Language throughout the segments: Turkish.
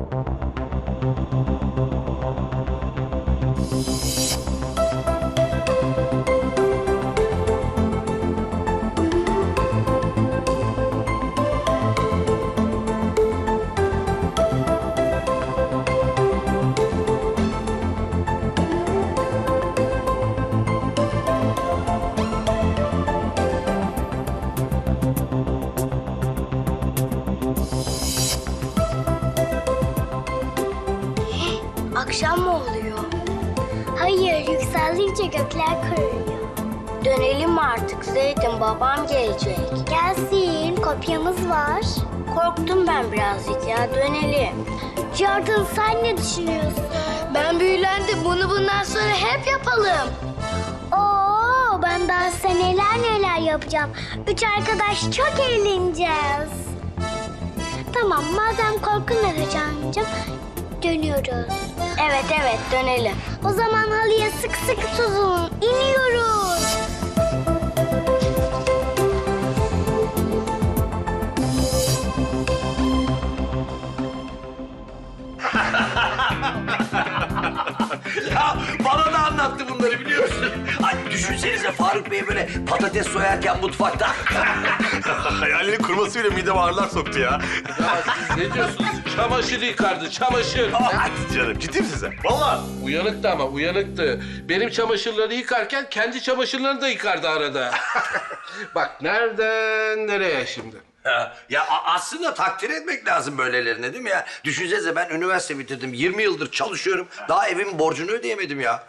Thank you. Gökler kararıyor. Dönelim artık Zeytin, babam gelecek. Gelsin, kopyamız var. Korktum ben birazcık ya, dönelim. Jordan sen ne düşünüyorsun? Ben büyülendim, bunu bundan sonra hep yapalım. Oo, ben daha size neler neler yapacağım. Üç arkadaş çok eğleneceğiz. Tamam, madem korkun Efecan'cığım, dönüyoruz. Evet, evet, dönelim. O zaman halıya sık sık tutun, iniyoruz. Anlattı bunları biliyor musun? Ay düşünsenize Faruk Bey böyle patates soyarken mutfakta. Hayalini kurmasıyla midem ağrılar soktu ya. Ya siz ne diyorsunuz? Çamaşır yıkardı, çamaşır. Hadi canım ciddi misin sen? Vallahi. Uyanıktı ama uyanıktı. Benim çamaşırları yıkarken kendi çamaşırlarını da yıkardı arada. Bak nereden nereye şimdi? Ya, ya a- aslında takdir etmek lazım böylelerine değil mi ya? Düşünsenize ben üniversite bitirdim. 20 yıldır çalışıyorum. Daha evimin borcunu ödeyemedim ya.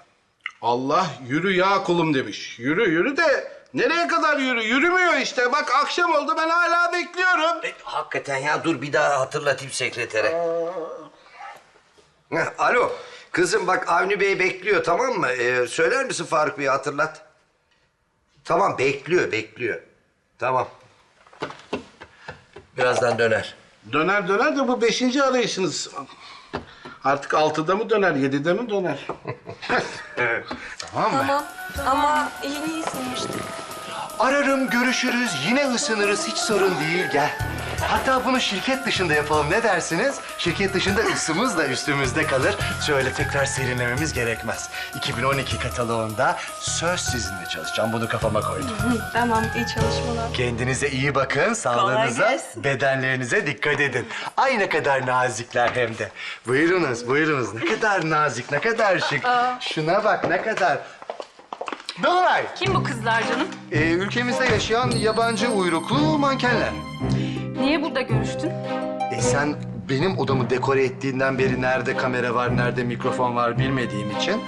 Allah yürü ya kulum demiş. Yürü yürü de nereye kadar yürü? Yürümüyor işte. Bak akşam oldu ben hala bekliyorum. E, hakikaten ya dur bir daha hatırlatayım sekretere. Heh, alo. Kızım bak Avni Bey bekliyor tamam mı? Ee, söyler misin Faruk Bey'i hatırlat. Tamam bekliyor bekliyor. Tamam. Birazdan döner. Döner döner de bu beşinci arayışınız. Artık altıda mı döner, yedide mi döner? Tamam ama yeni ısınmıştık. Ararım, görüşürüz, yine ısınırız, hiç sorun değil, gel. Hatta bunu şirket dışında yapalım, ne dersiniz? Şirket dışında ısımız da üstümüzde kalır. Şöyle tekrar serinlememiz gerekmez. 2012 kataloğunda söz sizinle çalışacağım, bunu kafama koydum. Tamam iyi çalışmalar. Kendinize iyi bakın, sağlığınıza, gelsin. bedenlerinize dikkat edin. Ay ne kadar nazikler hem de. Buyurunuz, buyurunuz. Ne kadar nazik, ne kadar şık. Şuna bak, ne kadar... Dolunay. Kim bu kızlar canım? Ee, ülkemizde yaşayan yabancı uyruklu mankenler. Niye burada görüştün? E sen benim odamı dekore ettiğinden beri nerede kamera var, nerede mikrofon var bilmediğim için.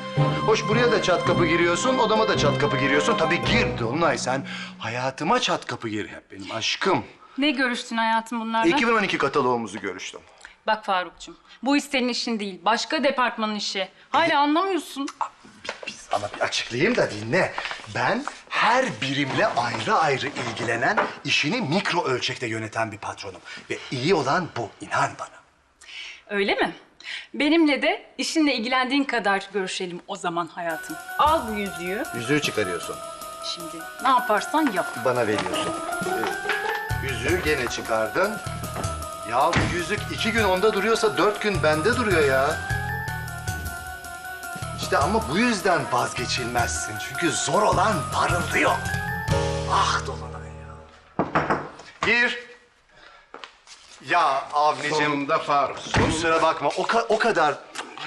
Hoş buraya da çat kapı giriyorsun, odama da çat kapı giriyorsun. Tabii gir Dolunay sen hayatıma çat kapı gir hep benim aşkım. Ne görüştün hayatım bunlarla? 2012 kataloğumuzu görüştüm. Bak Farukcuğum, bu iş senin işin değil. Başka departmanın işi. Hala anlamıyorsun. Biz ama bir açıklayayım da dinle. Ben her birimle ayrı ayrı ilgilenen, işini mikro ölçekte yöneten bir patronum. Ve iyi olan bu, inan bana. Öyle mi? Benimle de işinle ilgilendiğin kadar görüşelim o zaman hayatım. Al bu yüzüğü. Yüzüğü çıkarıyorsun. Şimdi ne yaparsan yap. bana veriyorsun. Ee, yüzüğü gene çıkardın. Ya bu yüzük iki gün onda duruyorsa dört gün bende duruyor ya. İşte ama bu yüzden vazgeçilmezsin. Çünkü zor olan parıldıyor. Ah Dolunay ya. Bir. Ya Avni'cim Sonunda Faruk. kusura bakma o, ka- o kadar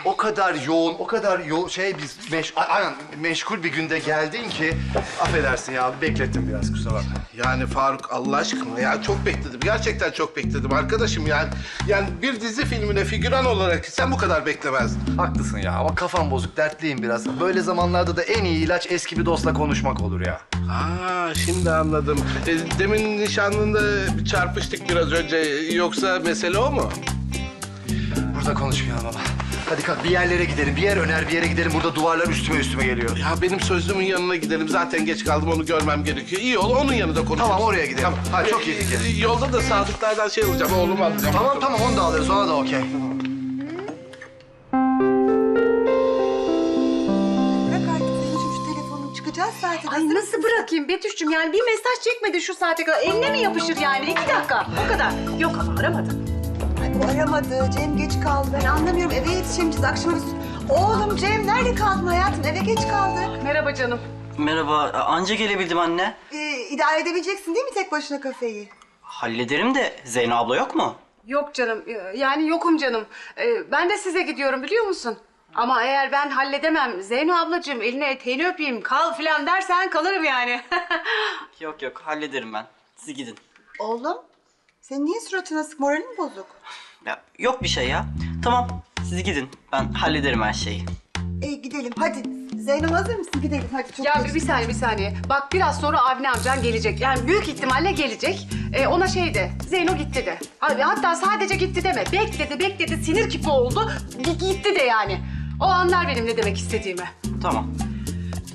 o kadar yoğun, o kadar yo şey biz meş aynen, meşgul bir günde geldin ki affedersin ya beklettim biraz kusura bakma. Yani Faruk Allah aşkına ya çok bekledim. Gerçekten çok bekledim arkadaşım yani. Yani bir dizi filmine figüran olarak sen bu kadar beklemezdin. Haklısın ya ama kafam bozuk, dertliyim biraz. Böyle zamanlarda da en iyi ilaç eski bir dostla konuşmak olur ya. Aa şimdi anladım. E, demin nişanlında çarpıştık biraz önce. Yoksa mesele o mu? Burada konuşmayalım ama. Hadi kalk bir yerlere gidelim, bir yer öner bir yere gidelim. Burada duvarlar üstüme üstüme geliyor. Ya benim sözlümün yanına gidelim. Zaten geç kaldım onu görmem gerekiyor. İyi ol onun yanında konuşuruz. Tamam, oraya gidelim. Ha, çok iyi fikir. E, Yolda da Sadıklardan şey alacağım. Oğlumu alacağım. Tamam tamam onu da alırız, ona da okey. Bırak artık Selin'cim şu telefonu çıkacağız zaten. Ay nasıl bırakayım Betüş'cüm yani bir mesaj çekmedi şu saate kadar. Eline mi yapışır yani? İki dakika o kadar. Yok ama aramadım. Aramadı. Cem geç kaldı. Ben anlamıyorum. Eve yetişemeyeceğiz. Akşama biz... Oğlum Cem nerede kaldın hayatım? Eve geç kaldık. Merhaba canım. Merhaba, anca gelebildim anne. Ee, idare edebileceksin değil mi tek başına kafeyi? Hallederim de Zeyno abla yok mu? Yok canım. e, Yani yokum canım. Ee, Ben de size gidiyorum biliyor musun? Ama eğer ben halledemem Zeyno ablacığım eline eteğini öpeyim kal filan dersen kalırım yani. Yok yok, hallederim ben. Siz gidin. Oğlum senin niye suratın asık? Moralin bozuk? Ya, yok bir şey ya. Tamam, siz gidin. Ben hallederim her şeyi. Ee, gidelim hadi. Zeynep hazır mısın? Gidelim hadi. Çok ya bir, bir saniye bir saniye. Bak biraz sonra Avni amcan gelecek. Yani büyük ihtimalle gelecek. Ee, ona şey de Zeyno gitti de. Hadi Hatta sadece gitti deme. Bekledi bekledi sinir kipi oldu. Gi- Gitti de yani. O anlar benim ne demek istediğimi. Tamam.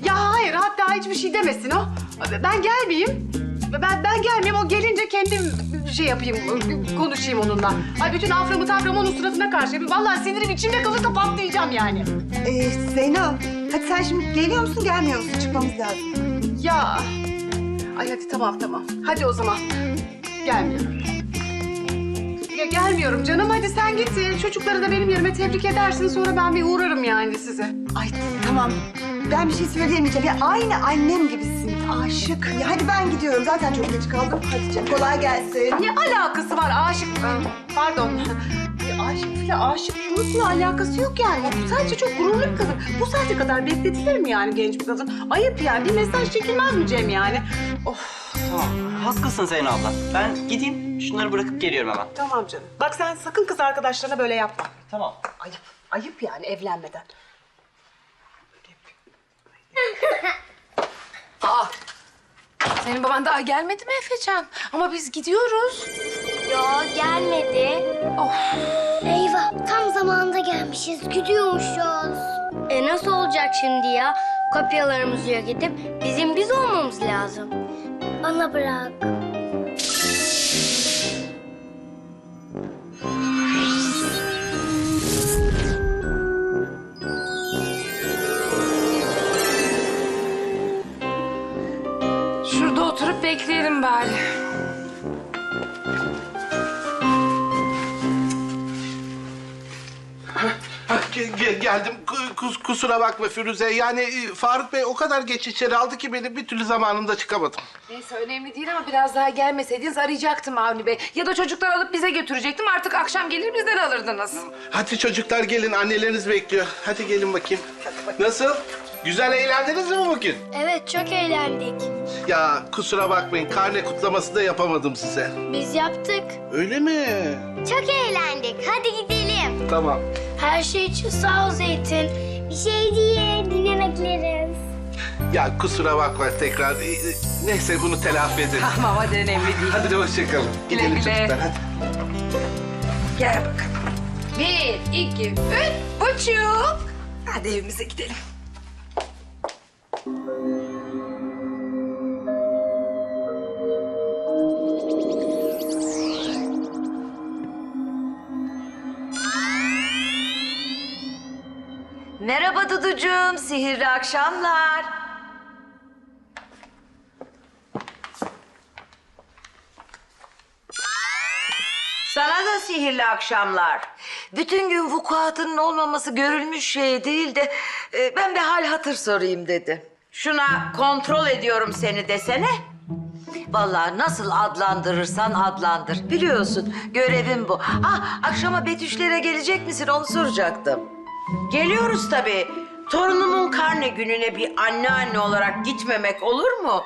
Ya hayır hatta hiçbir şey demesin o. Ben gelmeyeyim. Ben ben gelmeyeyim o gelince kendim şey yapayım konuşayım onunla. Ay bütün aframı taframı onun suratına karşı yapayım. Vallahi sinirim içimde kalırsa patlayacağım yani. Ee, Zeynep hadi sen şimdi geliyor musun gelmiyor musun? Çıkmamız lazım. Ya. Ay hadi tamam tamam. Hadi o zaman. Gelmiyorum. Ya gelmiyorum canım hadi sen git. Çocukları da benim yerime tebrik edersin sonra ben bir uğrarım yani size. Ay tamam. Ben bir şey söyleyemeyeceğim. Ya aynı annem gibisin. Aşık. Ya hadi ben gidiyorum. Zaten çok geç kaldım. Hadi canım kolay gelsin. Ne alakası var aşık? Pardon. Bir aşıkla aşıklılıkla alakası yok yani. Sadece çok gururlu bir kadın. Bu saate kadar bekletilir mi yani genç bir kadın? Ayıp yani. Bir mesaj çekilmez mi Cem yani? Of Tamam, haklısın Zeyno abla. Ben gideyim, şunları bırakıp geliyorum hemen. tamam canım. Bak sen sakın kız arkadaşlarına böyle yapma. Tamam. Ayıp. Ayıp yani evlenmeden. Senin baban daha gelmedi mi Efecan? Ama biz gidiyoruz. Yo gelmedi. Of. Eyvah tam zamanında gelmişiz. Gidiyormuşuz. E nasıl olacak şimdi ya? Kopyalarımızı yok edip bizim biz olmamız lazım. Bana bırak. Bekleyelim bari. Ha, ge- ge- geldim. Ku- kus- kusura bakma Firuze. Yani e, Faruk Bey o kadar geç içeri aldı ki beni bir türlü zamanında çıkamadım. Neyse önemli değil ama biraz daha gelmeseydiniz arayacaktım Avni Bey. Ya da çocuklar alıp bize götürecektim. Artık akşam gelir bizden alırdınız. Hadi çocuklar gelin anneleriniz bekliyor. Hadi gelin bakayım. Nasıl? Güzel eğlendiniz mi bugün? Evet çok eğlendik. Ya kusura bakmayın karne kutlaması da yapamadım size. Biz yaptık. Öyle mi? Çok eğlendik. Hadi gidelim. Tamam. Her şey için sağ ol Zeytin. Bir şey değil. Yine bekleriz. Ya kusura bakma tekrar. Ee, Neyse bunu telafi edelim. Tamam hadi önemli değil. Hadi de hoşçakalın. Güle Gidelim güle. çocuklar hadi. Gel bakalım. Bir, iki, üç, buçuk. Hadi evimize gidelim. Duducuğum, sihirli akşamlar. Sana da sihirli akşamlar. Bütün gün vukuatının olmaması görülmüş şey değil de... e, ...ben bir hal hatır sorayım dedi. Şuna kontrol ediyorum seni desene. Vallahi nasıl adlandırırsan adlandır. Biliyorsun görevim bu. Ah akşama Betüşlere gelecek misin onu soracaktım. Geliyoruz tabii. Torunumun karne gününe bir anneanne olarak gitmemek olur mu?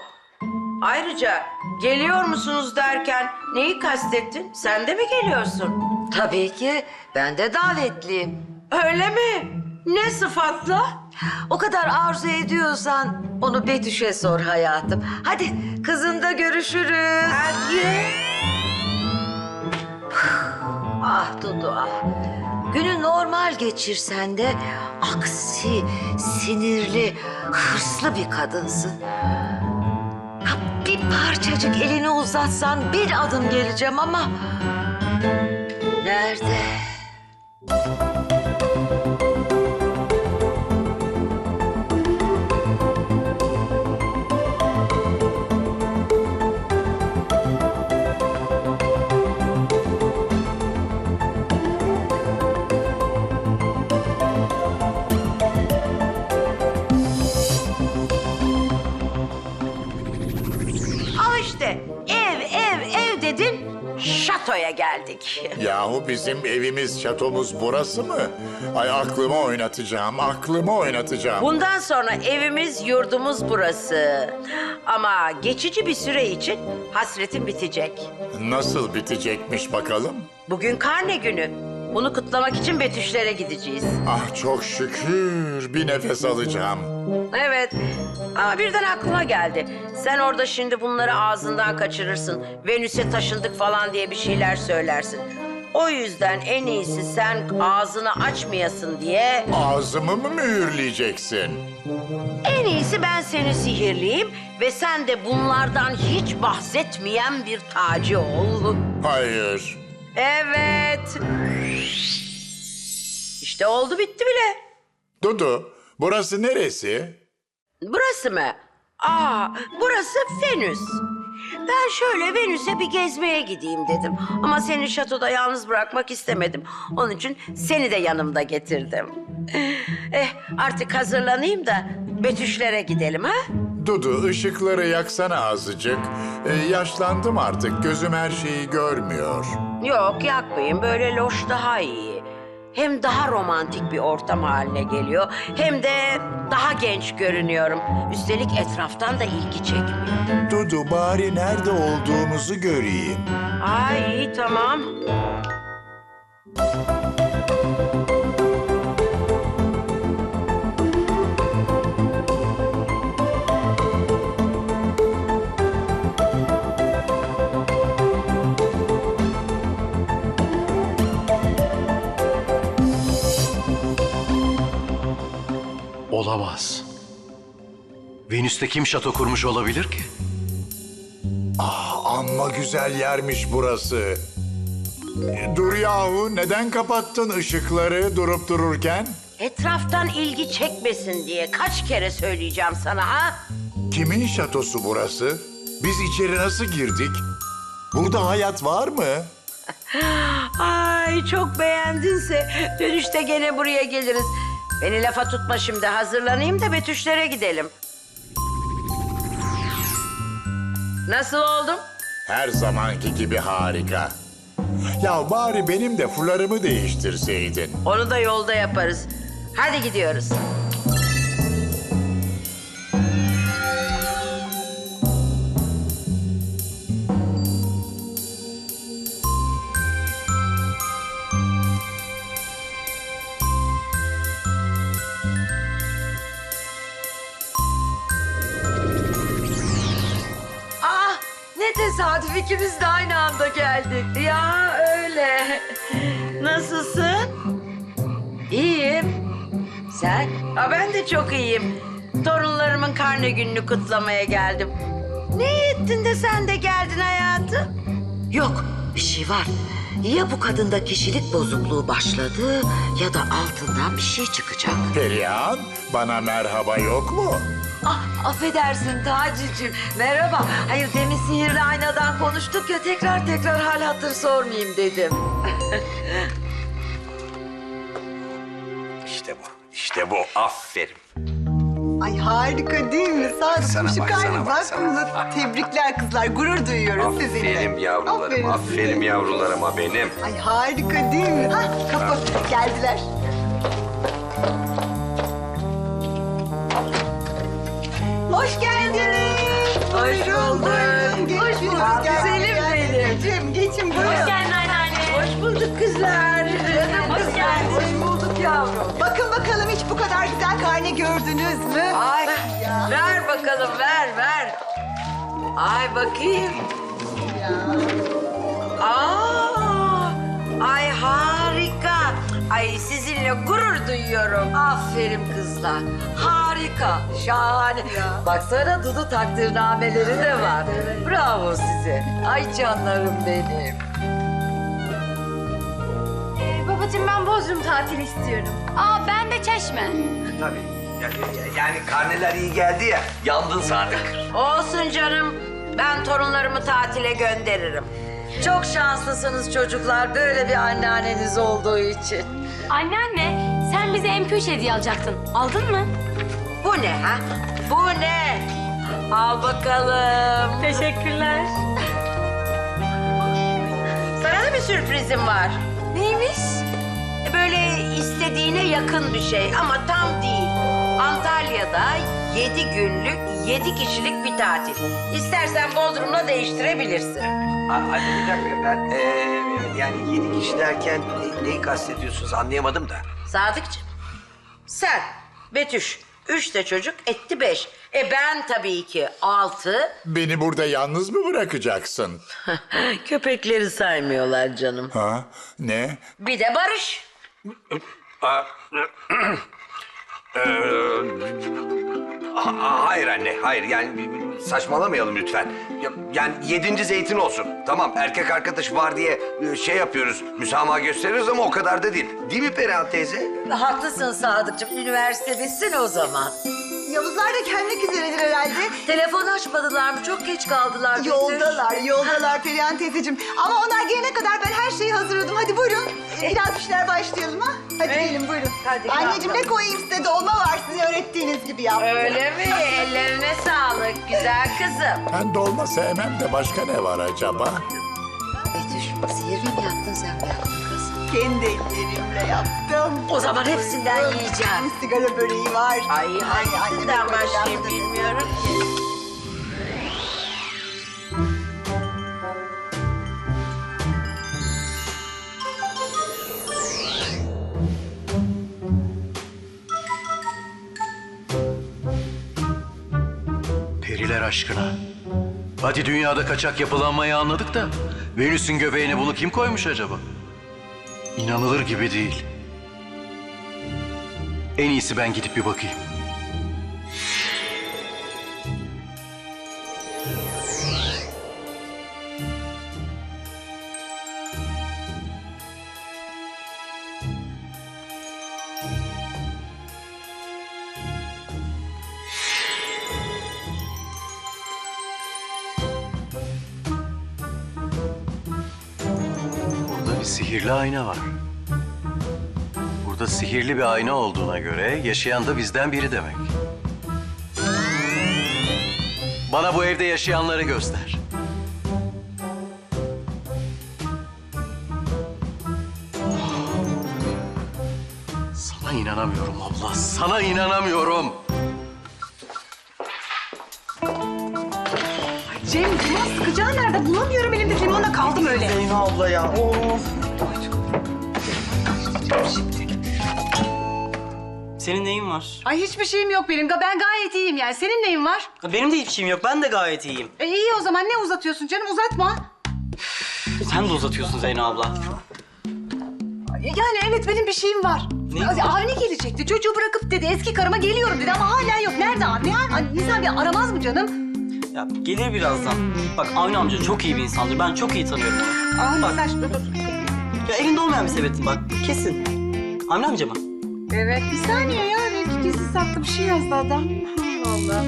Ayrıca geliyor musunuz derken neyi kastettin? Sen de mi geliyorsun? Tabii ki. Ben de davetliyim. Öyle mi? Ne sıfatla? O kadar arzu ediyorsan onu Betüş'e sor hayatım. Hadi kızında görüşürüz. Hadi. Ah Dudu ah. Günü normal geçirsen de aksi, sinirli, hırslı bir kadınsın. Bir parçacık elini uzatsan bir adım geleceğim ama... Nerede? İşte ev, ev, ev dedin, şatoya geldik. Yahu bizim evimiz, şatomuz burası mı? Ay aklımı oynatacağım, aklımı oynatacağım. Bundan sonra evimiz, yurdumuz burası. Ama geçici bir süre için hasretin bitecek. Nasıl bitecekmiş bakalım? Bugün karne günü. Bunu kutlamak için Betüşlere gideceğiz. Ah çok şükür bir nefes alacağım. Evet. Ama birden aklıma geldi. Sen orada şimdi bunları ağzından kaçırırsın. Venüs'e taşındık falan diye bir şeyler söylersin. O yüzden en iyisi sen ağzını açmayasın diye Ağzımı mı mühürleyeceksin? en iyisi ben seni sihirleyeyim ve sen de bunlardan hiç bahsetmeyen bir tacı ol. Hayır. Evet. İşte oldu bitti bile. Dudu, burası neresi? Burası mı? Aa, burası Venüs. Ben şöyle Venüs'e bir gezmeye gideyim dedim. Ama seni şatoda yalnız bırakmak istemedim. Onun için seni de yanımda getirdim. Eh, artık hazırlanayım da Betüşlere gidelim ha? Dudu, ışıkları yaksana azıcık. Ee, yaşlandım artık, gözüm her şeyi görmüyor. Yok yakmayın, böyle loş daha iyi. Hem daha romantik bir ortam haline geliyor, hem de daha genç görünüyorum. Üstelik etraftan da ilgi çekmiyor. Dudu, bari nerede olduğumuzu göreyim. Ay iyi tamam. Olamaz. Venüs'te kim şato kurmuş olabilir ki? Ah, amma güzel yermiş burası. Ee, Dur yahu, neden kapattın ışıkları durup dururken? Etraftan ilgi çekmesin diye kaç kere söyleyeceğim sana ha? Kimin şatosu burası? Biz içeri nasıl girdik? Burada hayat var mı? Ay çok beğendinse dönüşte gene buraya geliriz. Beni lafa tutma şimdi hazırlanayım da Betüşlere gidelim. Nasıl oldum? Her zamanki gibi harika. Ya bari benim de fularımı değiştirseydin. Onu da yolda yaparız. Hadi gidiyoruz. Tesadüf ikimiz de aynı anda geldik. Ya öyle. Nasılsın? İyiyim. Sen? Ha, ben de çok iyiyim. Torunlarımın karne gününü kutlamaya geldim. Ne ettin de sen de geldin hayatım? Yok, bir şey var. Ya bu kadında kişilik bozukluğu başladı ya da altından bir şey çıkacak. Perihan, bana merhaba yok mu? Ah, affedersin Taci'cim. Merhaba. Hayır demin sihirli aynadan konuştuk ya tekrar tekrar hal hatır sormayayım dedim. İşte bu. İşte bu. Aferin. Ay harika değil mi? Sadık Sana şu bak, karnı sana bak, bak sana bunu. Tebrikler kızlar. Gurur duyuyoruz sizinle. Aferin yavrularım. Aferin, size. yavrularıma benim. Ay harika değil mi? Ha kapı geldiler. Hoş bulduk. Hoş bulduk. Güzelim benim. Geçin, geçin buyurun. Hoş geldin anneanne. Hoş bulduk kızlar. Hoş geldin. Hoş bulduk yavrum. Bakın bakalım hiç bu kadar güzel karne gördünüz mü? Ay ver bakalım ver ver. Ay bakayım. Aa, ay harika. Ay sizinle gurur duyuyorum. Aferin kızlar. Harika, şahane. Baksana Dudu takdirnameleri de var. Bravo size. Ay canlarım benim. babacığım ben Bodrum tatili istiyorum. Aa ben de Çeşme. Tabii. Yani, yani karneler iyi geldi ya. Yandın Sadık. Olsun canım. Ben torunlarımı tatile gönderirim. Çok şanslısınız çocuklar böyle bir anneanneniz olduğu için. Anneanne sen bize MP3 hediye alacaktın. Aldın mı? Bu ne ha? Bu ne? Al bakalım. Teşekkürler. Sana da bir sürprizim var. Neymiş? Böyle istediğine yakın bir şey ama tam değil. Antalya'da yedi günlük, yedi kişilik bir tatil. İstersen Bodrum'la değiştirebilirsin. Anne bir dakika ben e, yani yedi kişi derken ne- neyi kastediyorsunuz anlayamadım da. Sadıkçım, sen, Betüş, üç de çocuk etti beş. E ben tabii ki altı. Beni burada yalnız mı bırakacaksın? Köpekleri saymıyorlar canım. Ha? Ne? Bir de Barış. Ee, ha- hayır anne, hayır yani saçmalamayalım lütfen. Ya- Yani yedinci zeytin olsun. Tamam erkek arkadaş var diye e, şey yapıyoruz, müsamaha gösteriyoruz ama o kadar da değil. Değil mi Perihan teyze? Haklısın Sadıkçım, üniversite bitsin o zaman. Yavuzlar da gelmek üzeredir herhalde. Telefon açmadılar mı? Çok geç kaldılar. Yoldalar, yoldalar Perihan teyzeciğim. Ama onlar gelene kadar ben her şeyi hazırladım. Hadi buyurun. Biraz bir şeyler başlayalım ha. Hadi gelin buyurun. Hadi Anneciğim ne koyayım size? Dolma var sizin öğrettiğiniz gibi yaptım. Öyle mi? Ellerine sağlık güzel kızım. Ben dolma sevmem de başka ne var acaba? Betüş, sihir mi yaptın sen be? Kendi ellerimle yaptım. O zaman hepsinden yiyeceğim. Sigara böreği var. Ay Anne, hangisinden başlayayım bilmiyorum ki. Periler aşkına. Hadi dünyada kaçak yapılanmayı anladık da Venüs'ün göbeğine bunu kim koymuş acaba? İnanılır gibi değil. En iyisi ben gidip bir bakayım. Sihirli ayna var. Burada sihirli bir ayna olduğuna göre yaşayan da bizden biri demek. Bana bu evde yaşayanları göster. Sana inanamıyorum abla, sana inanamıyorum. Cem sıkacağı nerede? Bulamıyorum limonla kaldım öyle. Zeyno abla ya. Of. Senin neyin var? Ay hiçbir şeyim yok benim. Ben gayet iyiyim yani. Senin neyin var? Benim de hiçbir şeyim yok. Ben de gayet iyiyim. E iyi o zaman ne uzatıyorsun canım? Uzatma. Sen de uzatıyorsun Zeyno abla. Yani evet benim bir şeyim var. Ne? Avni gelecekti. Çocuğu bırakıp dedi eski karıma geliyorum dedi ama hala yok. Nerede Avni? Ay, insan bir aramaz mı canım? Ya gelir birazdan. Bak Avni amca çok iyi bir insandır. Ben çok iyi tanıyorum onu. Avni Bak. sen dur. Ya elinde olmayan bir sebetin bak. Kesin. Avni amca mı? Evet bir saniye ya. Belki gizli saklı bir şey yazdı adam. Allah.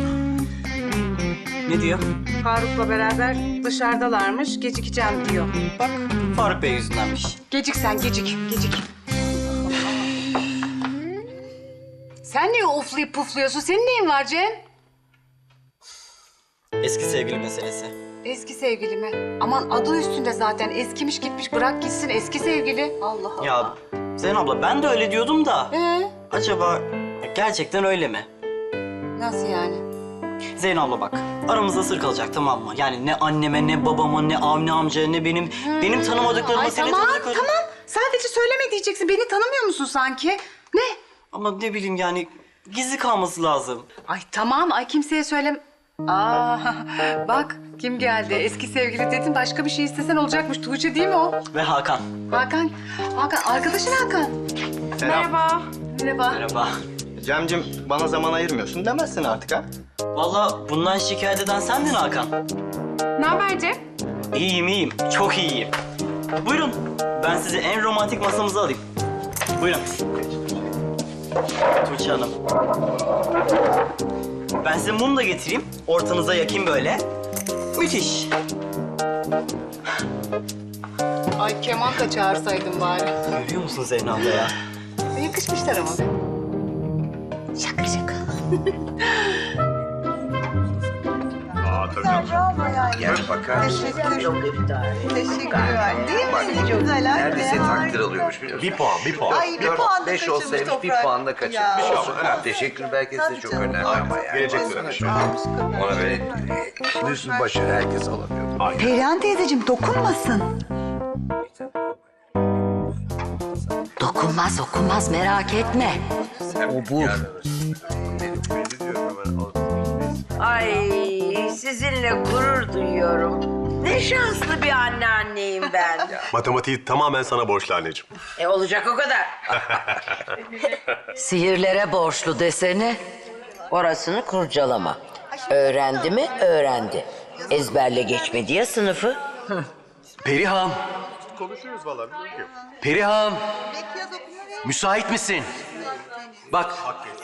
Ne diyor? Faruk'la beraber dışarıdalarmış. Gecikeceğim diyor. Bak Faruk Bey yüzündenmiş. gecik sen gecik. Gecik. Sen niye oflayıp pufluyorsun? Senin neyin var Cem? Eski sevgili meselesi. Eski sevgili mi? Aman adı üstünde zaten. Eskimiş gitmiş bırak gitsin eski sevgili. Allah Allah. Ya Zeyno abla ben de öyle diyordum da. Ee, Acaba gerçekten öyle mi? nasıl yani? Zeyno abla bak. Aramızda sır kalacak tamam mı? Yani ne anneme ne babama ne Avni amcaya ne benim benim tanımadıklarıma Ay senin tamam tanıdıkların. tamam. Sadece söyleme diyeceksin. Beni tanımıyor musun sanki? Ne? Ama ne bileyim yani gizli kalması lazım. Ay tamam. Ay kimseye söyleme. Aa bak kim geldi? Eski sevgili dedin başka bir şey istesen olacakmış. Tuğçe değil mi o? Ve Hakan. Hakan. Hakan arkadaşın Hakan. Merhaba. Merhaba. Merhaba. Cemcim bana zaman ayırmıyorsun demezsin artık ha? Vallahi bundan şikayet eden sendin Hakan. Ne haber Cem? İyiyim iyiyim. Çok iyiyim. Buyurun. Ben sizi en romantik masamıza alayım. Buyurun. Tuğçe Hanım. Ben size mum da getireyim. Ortanıza yakayım böyle. Müthiş. Ay keman da çağırsaydın bari. Görüyor musun Zeyno abla ya? Yakışmışlar ama. Şaka şaka. güzel bravo yani. Bakar mısın? Teşekkür. Teşekkürler. Değil mi? Ne güzel. Neredeyse takdir alıyormuş biliyor musun? Bir puan, bir puan. Ay bir Dört, puan da beş kaçırmış olsaymış bir toprak. puan da kaçırmış. Ya. Olsun. Teşekkür belki de çok önemli ama yani. Gelecek sene. Ona böyle e, yüz başı herkes alamıyor. Perihan teyzeciğim dokunmasın. Dokunmaz okunmaz merak etme. O bu. Ay sizinle gurur duyuyorum. Ne şanslı bir anneanneyim ben. Matematiği tamamen sana borçlu anneciğim. e olacak o kadar. Sihirlere borçlu desene. Orasını kurcalama. Öğrendi mi? Öğrendi. Ezberle geçmedi ya sınıfı. Perihan, Konuşuyoruz valla. Perihan. Müsait misin? Bak,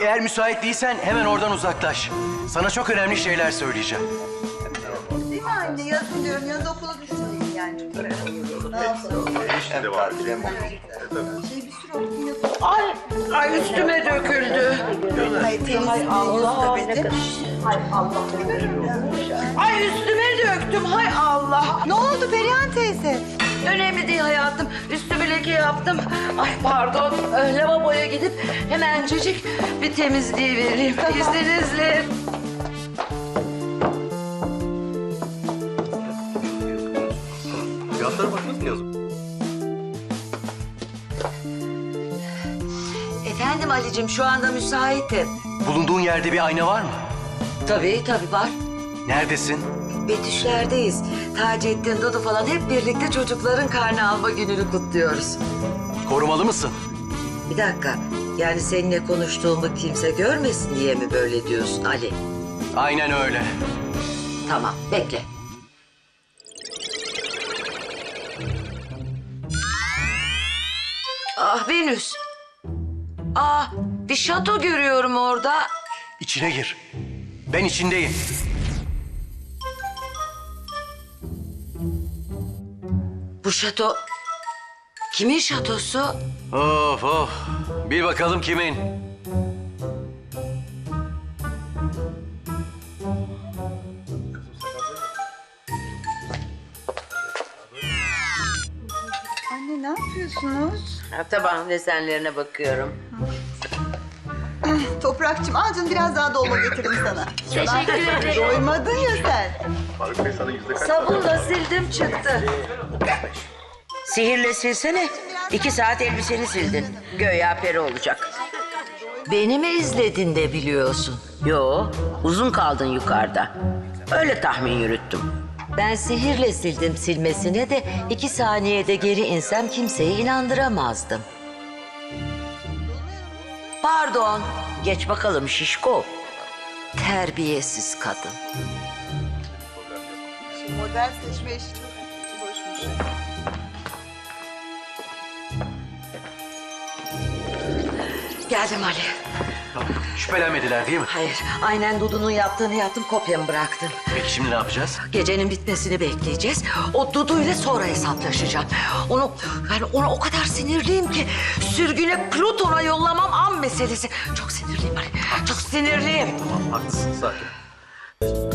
eğer müsait değilsen hemen oradan uzaklaş. Sana çok önemli şeyler söyleyeceğim. Değil mi anne? Yazın diyorum. Yaz okula düşüreyim yani çocuklara. Hem tatil hem okul. Ay, ay üstüme döküldü. Hayır temizliği Allah Ay üstüme döktüm hay Allah. Ne oldu Perihan teyze? Önemli değil hayatım. Üstümü leke yaptım. Ay pardon. Ee, Lavaboya gidip hemencecik bir temizliği vereyim. İzninizle. Fiyatlara bakmadın mı yazım? Efendim Ali'cim şu anda müsaitim. Bulunduğun yerde bir ayna var mı? Tabii tabii var. Neredesin? Betüşlerdeyiz. Taceddin, Dudu falan hep birlikte çocukların karne alma gününü kutluyoruz. Korumalı mısın? Bir dakika. Yani seninle konuştuğumu kimse görmesin diye mi böyle diyorsun Ali? Aynen öyle. Tamam, bekle. Ah Venüs. Ah, bir şato görüyorum orada. İçine gir. Ben içindeyim. Bu şato... Kimin şatosu? Of of. Bir bakalım kimin? Anne ne yapıyorsunuz? Ha, tabağın desenlerine bakıyorum. Toprakçım al canım biraz daha dolma getireyim sana. Teşekkür ederim. Doymadın ya sen. Faruk Bey sana yüzde kaç? Sabunla sildim çıktı. Sihirle silsene. İki saat elbiseni sildin. Göya peri olacak. Beni mi izledin de biliyorsun? Yo, uzun kaldın yukarıda. Öyle tahmin yürüttüm. Ben sihirle sildim silmesine de iki saniyede geri insem kimseyi inandıramazdım. Pardon. Geç bakalım şişko. Terbiyesiz kadın. Model seçme işi boşmuş. Geldim Ali. Şüphelenmediler değil mi? Hayır, aynen Dudu'nun yaptığını yaptım, kopyamı bıraktım. Peki şimdi ne yapacağız? Gecenin bitmesini bekleyeceğiz. O Dudu ile sonra hesaplaşacağım. Onu, yani ona o kadar sinirliyim ki sürgüne Plüton'a yollamam an meselesi. Çok sinirliyim Ali, çok sinirliyim. Haklısın sakin.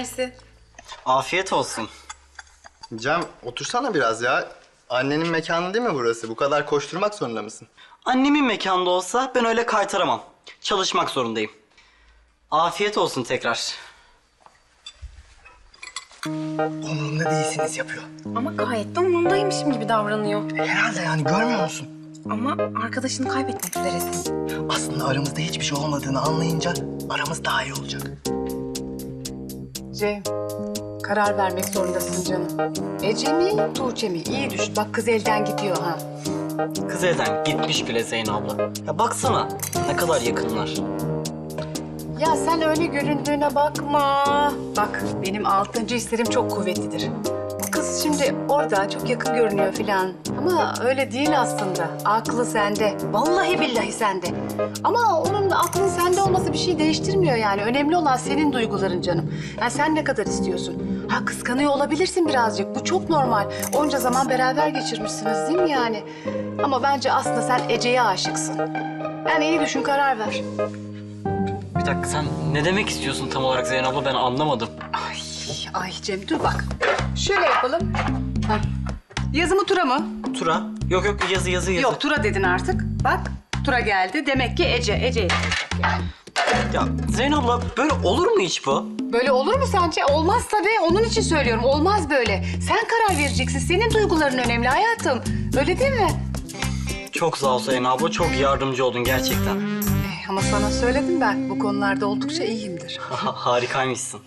Mersi. Afiyet olsun. Cem otursana biraz ya. Annenin mekanı değil mi burası? Bu kadar koşturmak zorunda mısın? Annemin mekanda olsa ben öyle kaytaramam. Çalışmak zorundayım. Afiyet olsun tekrar. Umurumda değilsiniz yapıyor. Ama gayet de umurundaymışım gibi davranıyor. Herhalde yani görmüyor musun? Ama arkadaşını kaybetmek üzeresin. Aslında aramızda hiçbir şey olmadığını anlayınca aramız daha iyi olacak. Cem, karar vermek zorundasın canım. Ece mi, Tuğçe mi? İyi düşün. Bak kız elden gidiyor ha. Kız elden gitmiş bile Zeyno abla. Ya baksana ne kadar yakınlar. Ya sen öyle göründüğüne bakma. Bak benim altıncı hislerim çok kuvvetlidir. Kız şimdi orada çok yakın görünüyor filan. Ama öyle değil aslında. Aklı sende. Vallahi billahi sende. Ama onun aklın sende olması bir şey değiştirmiyor yani. Önemli olan senin duyguların canım. Yani sen ne kadar istiyorsun? Ha kıskanıyor olabilirsin birazcık. Bu çok normal. Onca zaman beraber geçirmişsiniz değil mi yani? Ama bence aslında sen Ece'ye aşıksın. Yani iyi düşün, karar ver. Bir dakika sen ne demek istiyorsun tam olarak Zeynep abla ben anlamadım. Ay, ay Cem dur bak. Şöyle yapalım. Hah. Yazı mı tura mı? Tura. Yok yok yazı yazı yazı. Yok tura dedin artık. Bak tura geldi. Demek ki Ece. Ece yani. Ya Zeynep abla böyle olur mu hiç bu? Böyle olur mu sence? Olmaz tabii. Onun için söylüyorum. Olmaz böyle. Sen karar vereceksin. Senin duyguların önemli hayatım. Öyle değil mi? Çok sağ ol Zeynep abla çok yardımcı oldun gerçekten. Ama sana söyledim ben. Bu konularda oldukça iyiyimdir. Harikaymışsın.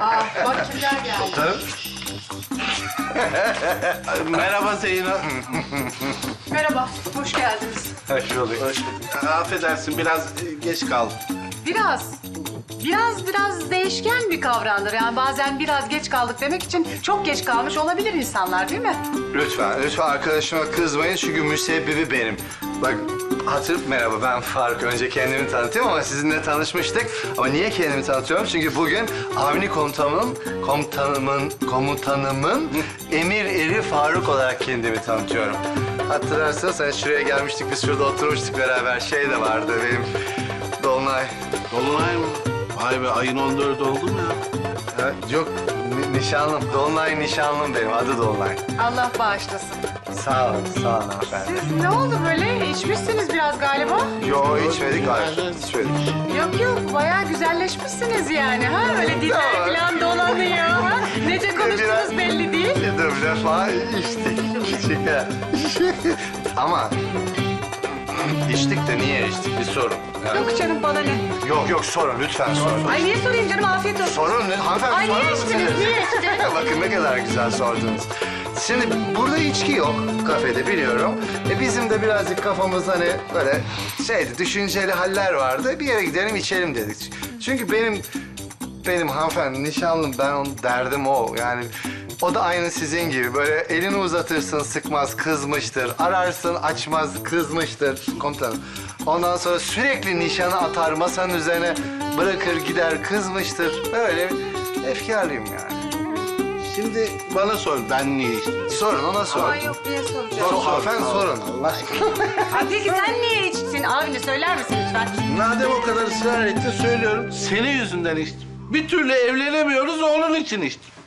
Aa, bak kimler geldi. Merhaba Zeyno. Merhaba, hoş geldiniz. Hoş bulduk. Affedersin biraz e, geç kaldım. Biraz, biraz biraz değişken bir kavramdır. Yani bazen biraz geç kaldık demek için çok geç kalmış olabilir insanlar değil mi? Lütfen, lütfen arkadaşıma kızmayın çünkü müsebbibi benim. Bak hatır merhaba ben Faruk. Önce kendimi tanıtayım ama sizinle tanışmıştık. Ama niye kendimi tanıtıyorum? Çünkü bugün Avni komutanımın, komutanımın, komutanımın emir eri Faruk olarak kendimi tanıtıyorum. Hatırlarsanız hani şuraya gelmiştik, biz şurada oturmuştuk beraber. Şey de vardı benim Dolunay. Dolunay mı? Vay be ayın 14 oldu mu ya? Ha, yok, ni- nişanlım. Dolunay nişanlım benim, adı Dolunay. Allah bağışlasın. Sağ olun, sağ olun hanımefendi. Siz ne oldu böyle? İçmişsiniz biraz galiba. Yo içmedik, hayır. İçmedik. Yok yok, bayağı güzelleşmişsiniz yani ha? Öyle diller falan dolanıyor? Nece konuştunuz belli değil. Bir bir defa içtik. Küçük ha. Ama içtik de niye içtik bir sorun. Yani- Yok canım bana ne? Yok yok sorun lütfen sorun. Ay niye sorayım canım afiyet olsun. Sorun ne? Hanımefendi Ay niye sorun içtiniz, musunuz? niye içtiniz? Bakın ne kadar güzel sordunuz. Şimdi burada içki yok kafede biliyorum. E bizim de birazcık kafamız hani böyle şeydi düşünceli haller vardı. Bir yere gidelim içelim dedik. Çünkü benim benim hanımefendi nişanlım ben onun derdim o. Yani o da aynı sizin gibi böyle elini uzatırsın sıkmaz kızmıştır. Ararsın açmaz kızmıştır komutanım. Ondan sonra sürekli nişanı atar masanın üzerine bırakır gider kızmıştır. Böyle efkarlıyım yani. Şimdi bana sor ben niye içtim? Sorun ona sorun. Ay yok niye soracağım? Sor, hanımefendi sorun. Allah Ay peki sen niye içtin? Avni söyler misin lütfen? Madem o kadar ısrar ettin söylüyorum. Senin yüzünden içtim. Bir türlü evlenemiyoruz onun için içtim.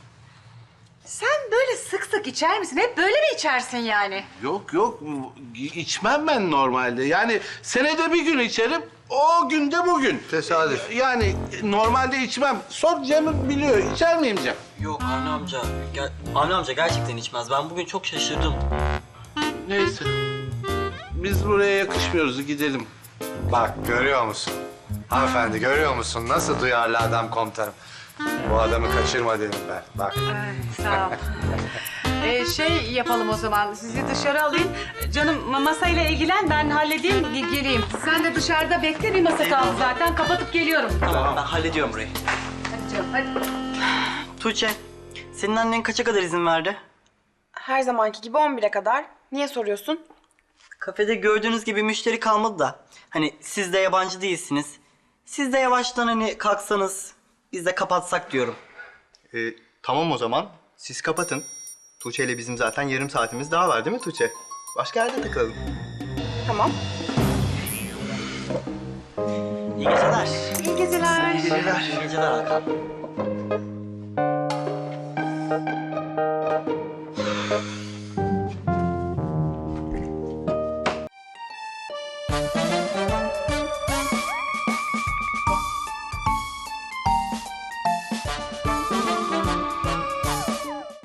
Sen böyle sık sık içer misin? Hep böyle mi içersin yani? Yok yok içmem ben normalde. Yani senede bir gün içerim. O günde bugün. Tesadüf. Yani normalde içmem. Sor Cem biliyor. İçer miyim Cem? Yok Avni amca. Ger- Avni amca gerçekten içmez. Ben bugün çok şaşırdım. Neyse. Biz buraya yakışmıyoruz. Gidelim. Bak görüyor musun? Hanımefendi görüyor musun? Nasıl duyarlı adam komutanım. Bu adamı kaçırma dedim ben. Bak. Ay, sağ ol. Ee, şey yapalım o zaman, sizi dışarı alayım. Canım ma- masayla ilgilen, ben halledeyim, ge- geleyim. Sen de dışarıda bekle, bir masa kaldı zaten. Kapatıp geliyorum. Tamam ben hallediyorum burayı. Hadi canım, hadi. Tuğçe, senin annen kaça kadar izin verdi? Her zamanki gibi 11'e kadar. Niye soruyorsun? Kafede gördüğünüz gibi müşteri kalmadı da. Hani siz de yabancı değilsiniz. Siz de yavaştan hani kalksanız biz de kapatsak diyorum. Ee, tamam o zaman. Siz kapatın. Tuğçe ile bizim zaten yarım saatimiz daha var değil mi Tuğçe? Başka yerde takılalım. Tamam. İyi geceler. İyi geceler. İyi geceler. İyi geceler Hakan.